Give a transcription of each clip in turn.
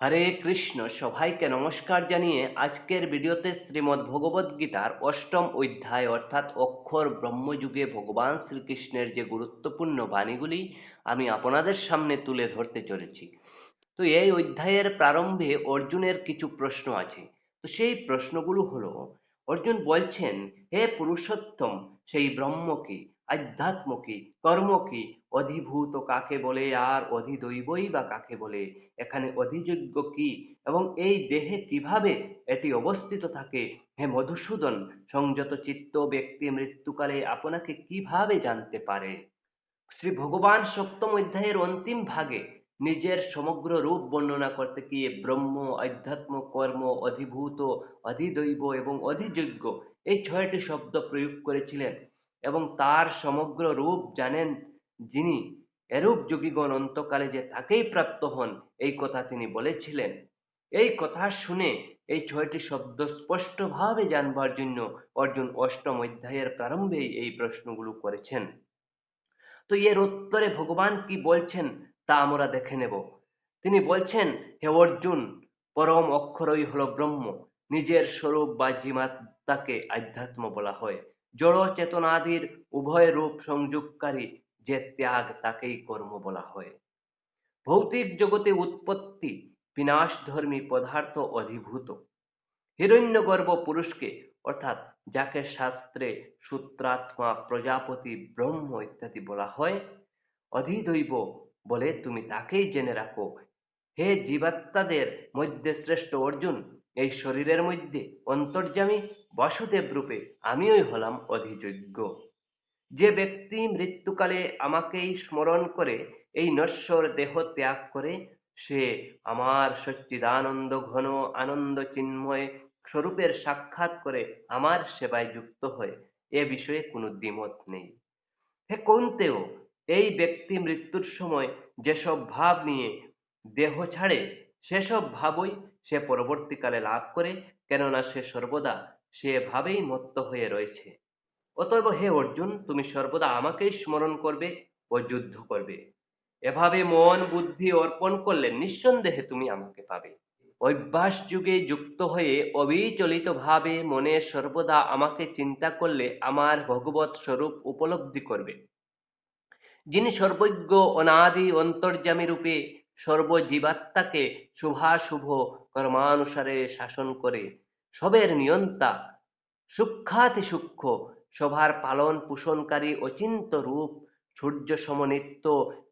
হরে কৃষ্ণ, সবাইকে নমস্কার জানিয়ে আজকের ভিডিওতে শ্রীমদ্ ভগবদ গীতার অষ্টম অধ্যায় অর্থাৎ অক্ষর ব্রহ্মযুগে ভগবান শ্রীকৃষ্ণের যে গুরুত্বপূর্ণ বাণীগুলি আমি আপনাদের সামনে তুলে ধরতে চলেছি। তো এই অধ্যায়ের প্রারম্ভে অর্জুনের কিছু প্রশ্ন আছে। তো সেই প্রশ্নগুলো হলো, অর্জুন বলছেন, হে পুরুষোত্তম, সেই ব্রহ্ম কি? আধ্যাত্ম কি, কর্ম কি? অধিভূত কাকে বলে আর অধিদৈবই বা কাকে বলে? এখানে অধিযোগ্য কি? এবং এই দেহে কীভাবে এটি অবস্থিত থাকে? হে মধুসূদন, সংযত চিত্ত ব্যক্তি মৃত্যুকালে আপনাকে কীভাবে জানতে পারে? শ্রী ভগবান সপ্তম অধ্যায়ের অন্তিম ভাগে নিজের সমগ্র রূপ বর্ণনা করতে গিয়ে ব্রহ্ম, আধ্যাত্ম, কর্ম, অধিভূত, অধিদৈব এবং অধিযোগ্য এই ছয়টি শব্দ প্রয়োগ করেছিলেন। এবং তার সমগ্র রূপ জানেন যিনি। এরূপ যোগীগণ অন্তকালে যে তাকেই প্রাপ্ত হন, এই কথা তিনি বলেছিলেন। এই কথা শুনে এই ছয়টি শব্দ স্পষ্টভাবে জানবার জন্য অর্জুন অষ্টম অধ্যায়ের প্রারম্ভেই এই প্রশ্নগুলো করেছেন। তো এর উত্তরে ভগবান কি বলছেন তা আমরা দেখে নেব। তিনি বলছেন, হে অর্জুন, পরম অক্ষরই হলো ব্রহ্ম। নিজের স্বরূপ বা জিমাত্মাকে আধ্যাত্ম বলা হয়। জড় চেতনাদির উভয় রূপ সংযোগকারী যে ত্যাগ তাকেই কর্ম বলা হয়। ভৌতিক জগতে উৎপত্তি বিনাশধর্মী পদার্থ অধিভূত। হিরণ্যগর্ভ পুরুষকে, অর্থাৎ যাকে শাস্ত্রে সূত্রাত্মা, প্রজাপতি, ব্রহ্ম ইত্যাদি বলা হয়, অধিদৈব বলে তুমি তাকেই জেনে রাখো। হে জীবাত্মাদের মধ্যে শ্রেষ্ঠ অর্জুন এই শরীরের মধ্যে অন্তর্যামী বাসুদেব রূপে আমিই হলাম অধিযোগ্য। যে ব্যক্তি মৃত্যুকালে আমাকেই স্মরণ করে এই নশ্বর দেহ ত্যাগ করে, সে আমার সচ্চিদানন্দ ঘন আনন্দ চিন্ময় স্বরূপের সাক্ষাৎ করে আমার সেবায় যুক্ত হয় এ বিষয়ে কোনো দ্বিমত নেই। হে কোনতেও এই ব্যক্তি মৃত্যুর সময় যেসব ভাব নিয়ে দেহ ছাড়ে, সেসব ভাবই সে পরবর্তীকালে লাভ করে, কেননা সে সর্বদা সেভাবেই মত্ত হয়ে রয়েছে। অতএব হে অর্জুন, তুমি সর্বদা আমাকেই স্মরণ করবে ও যুদ্ধ করবে। এভাবে মন, বুদ্ধি অর্পণ করলে নিঃসন্দেহে তুমি আমাকে পাবে। অভ্যাস যুগে যুক্ত হয়ে অবিচলিত ভাবে মনে সর্বদা আমাকে চিন্তা করলে আমার ভগবত স্বরূপ উপলব্ধি করবে। যিনি সর্বজ্ঞ, অনাদি, অন্তর্যামী রূপে সর্বজীবাত্মাকে শুভাশুভ কর্মানুসারে শাসন করে। সবের নিয়ন্তা সূক্ষাতি সূক্ষ্ম সভার পালন পোষণকারী অচিন্ত রূপ সূর্য সমনিত্য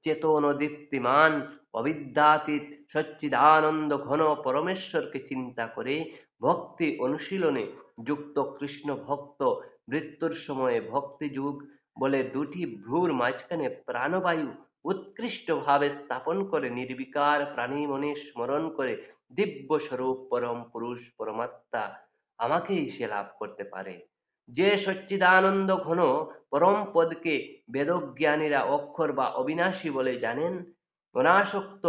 চেতন দীপ্তিমান অবিদ্যাতীত সচ্চিদানন্দ ঘন পরমেশ্বরকে চিন্তা করে ভক্তি অনুশীলনে যুক্ত কৃষ্ণ ভক্ত মৃত্যুর সময়ে ভক্তি যুগ বলে দুটি ভ্রুর মাঝখানে প্রাণবায়ু উৎকৃষ্টভাবে স্থাপন করে, নির্বিকার প্রাণী মনে স্মরণ করে দিব্য স্বরূপ পরম পুরুষ, পরমাত্মা আমাকেই সে লাভ করতে পারে। যে সচ্চিদানন্দ ঘন পরম পদকে বেদজ্ঞানীরা অক্ষর বা অবিনাশী বলে জানেন, অনাসক্ত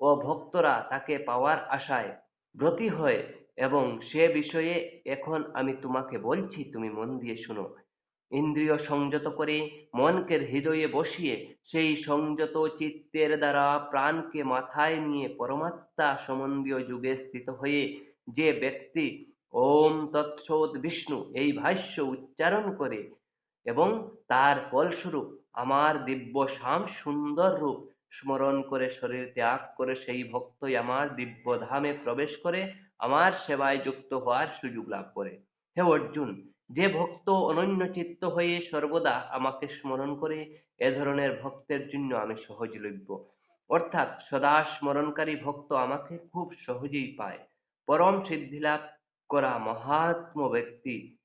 ও ভক্তরা তাকে পাওয়ার আশায় ব্রতী হয় এবং সে বিষয়ে এখন আমি তোমাকে বলছি, তুমি মন দিয়ে শুনো। ইন্দ্রিয় সংযত করে মনকে হৃদয়ে বসিয়ে সেই সংযত চিত্তের দ্বারা প্রাণকে মাথায় নিয়ে পরমাত্মা সম্বন্ধীয় যুগে স্থিত হয়ে যে ব্যক্তি ওম তৎসৎ বিষ্ণু এই ভাষ্য উচ্চারণ করে এবং তার ফলস্বরূপ আমার দিব্য শ্যাম সুন্দর রূপ স্মরণ করে শরীর ত্যাগ করে সেই ভক্তই আমার দিব্য ধামে প্রবেশ করে আমার সেবায় যুক্ত হওয়ার সুযোগ লাভ করে। হে অর্জুন যে ভক্ত অনন্য চিত্ত হয়ে সর্বদা আমাকে স্মরণ করে, এ ধরনের ভক্তের জন্য আমি সহজলভ্য। অর্থাৎ সদা স্মরণকারী ভক্ত আমাকে খুব সহজেই পায়। পরম সিদ্ধিলাভ করা মহাত্ম ব্যক্তি।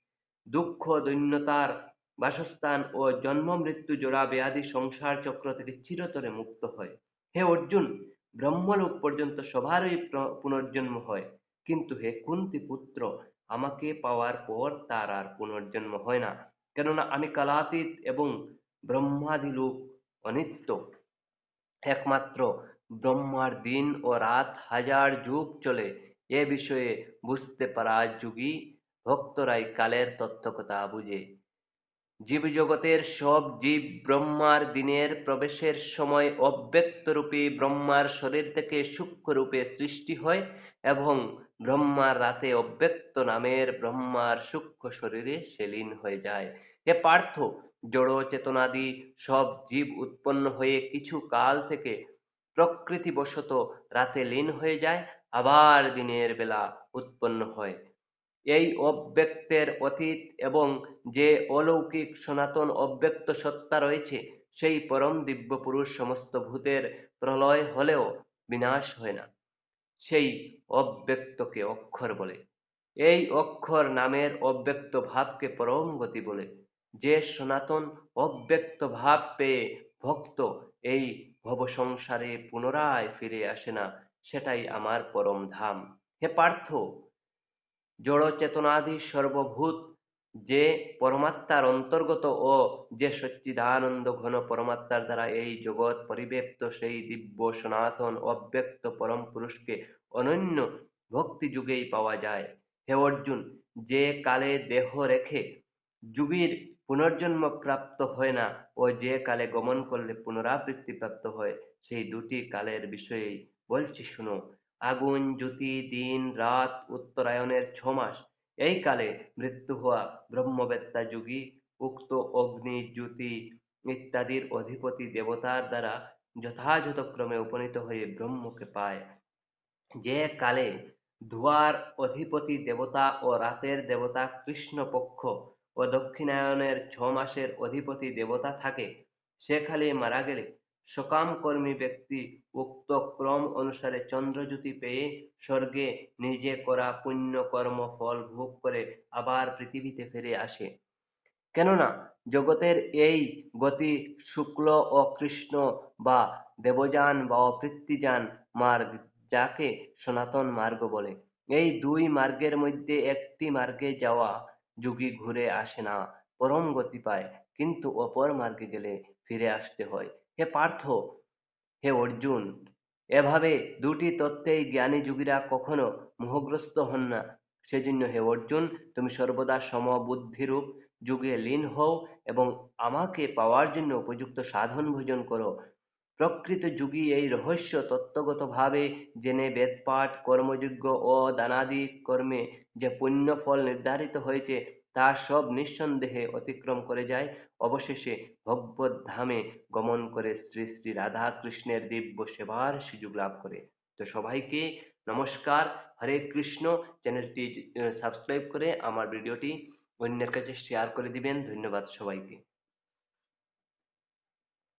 দুঃখ, দৈন্যতার বাসস্থান ও জন্ম, মৃত্যু, জোড়া, ব্যাধি, সংসার চক্র থেকে চিরতরে মুক্ত হয়। হে অর্জুন, ব্রহ্মলোক পর্যন্ত সবারই পুনর্জন্ম হয়। কিন্তু হে কুন্তি পুত্র আমাকে পাওয়ার পর তার আর পুনর্জন্ম হয় না। কেননা আমি কালাতীত এবং ব্রহ্মাদি লোক, অনিত্য। একমাত্র ব্রহ্মার দিন ও রাত হাজার যুগ চলে, এ বিষয়ে বুঝতে পারা যুগী ভক্তরাই কালের তত্ত্বকতা বুঝে। জীবজগতের সব জীব ব্রহ্মার দিনের প্রবেশের সময় অব্যক্তরূপে ব্রহ্মার শরীর থেকে সূক্ষ্মরূপে সৃষ্টি হয় এবং ব্রহ্মার রাতে অব্যক্ত নামের ব্রহ্মার সূক্ষ্ম শরীরে সে লীন হয়ে যায়। হে পার্থ, জড়, চেতনাদি সব জীব উৎপন্ন হয়ে কিছু কাল থেকে প্রকৃতিবশত রাতে লীন হয়ে যায়, আবার দিনের বেলা উৎপন্ন হয়। এই অব্যক্তের অতীত এবং যে অলৌকিক সনাতন অব্যক্ত সত্তা রয়েছে, সেই পরম দিব্য পুরুষ সমস্ত ভূতের প্রলয় হলেও বিনাশ হয় না। সেই অব্যক্তকে অক্ষর বলে। এই অক্ষর নামের অব্যক্ত ভাবকে পরম গতি বলে। যে সনাতন অব্যক্ত ভাব পেয়ে ভক্ত এই ভবসংসারে পুনরায় ফিরে আসে না, সেটাই আমার পরম ধাম। হে পার্থ জড় চেতনাদি সর্বভূত যে পরমাত্মার অন্তর্গত ও যে সচ্চিদানন্দ ঘন পরমাত্মার দ্বারা এই জগৎ পরিব্যাপ্ত, সেই দিব্য সনাতন অব্যক্ত পরম পুরুষকে অনন্য ভক্তি যুগেই পাওয়া যায়। হে অর্জুন, যে কালে দেহ রেখে যুগীর পুনর্জন্ম প্রাপ্ত হয় না, ও যে কালে গমন করলে পুনরাবৃত্তি প্রাপ্ত হয়, সেই দুটি কালের বিষয়েই বলছি, শুনো। আগুন, জ্যোতি, দিন, রাত, উত্তরায়ণের মাস। এই কালে মৃত্যু হওয়া ব্রহ্মবেত্তা যুগী, উক্ত অগ্নি, জ্যোতি ইত্যাদির অধিপতি দেবতার দ্বারা যথাযথ ক্রমে উপনীত হয়ে ব্রহ্মকে পায়। যে কালে ধোয়ার অধিপতি দেবতা ও রাতের দেবতা কৃষ্ণপক্ষ ও দক্ষিণায়নের ছ মাসের অধিপতি দেবতা থাকে, সে খালি মারা গেলে সকামকর্মী ব্যক্তি উক্ত ক্রম অনুসারে চন্দ্রজ্যোতি পেয়ে স্বর্গে নিজে করা পুণ্য কর্ম ফল ভোগ করে আবার পৃথিবীতে ফিরে আসে। কেননা জগতের এই গতি শুক্ল ও কৃষ্ণ বা দেবযান বা অপৃত্তিযান মার্গ যাকে সনাতন মার্গ বলে, এই দুই মার্গের মধ্যে একটি মার্গে যাওয়া যুগী ঘুরে আসে না, পরম গতি পায়, কিন্তু অপর মার্গে গেলে ফিরে আসতে হয়। হে পার্থ, হে অর্জুন, এভাবে দুটি তত্ত্বেই জ্ঞানী যুগীরা কখনো মোহগ্রস্ত হন না। সেজন্য হে অর্জুন, তুমি সর্বদা সমবুদ্ধিরূপ যুগে লীন হও এবং আমাকে পাওয়ার জন্য উপযুক্ত সাধন ভোজন করো। প্রকৃত যুগী এই রহস্য তত্ত্বগতভাবে জেনে বেদপাঠ কর্মযোগ্য ও দানাদি কর্মে যে পুণ্য ফল নির্ধারিত হয়েছে তা সব নিঃসন্দেহে অতিক্রম করে যায়। অবশেষে ভগবত ধামে গমন করে শ্রী শ্রী রাধা কৃষ্ণের দিব্য সেবার সুযোগ লাভ করে। তো সবাইকে নমস্কার। হরে কৃষ্ণ। চ্যানেলটি সাবস্ক্রাইব করে আমার ভিডিওটি অন্যের কাছে শেয়ার করে দিবেন। ধন্যবাদ সবাইকে।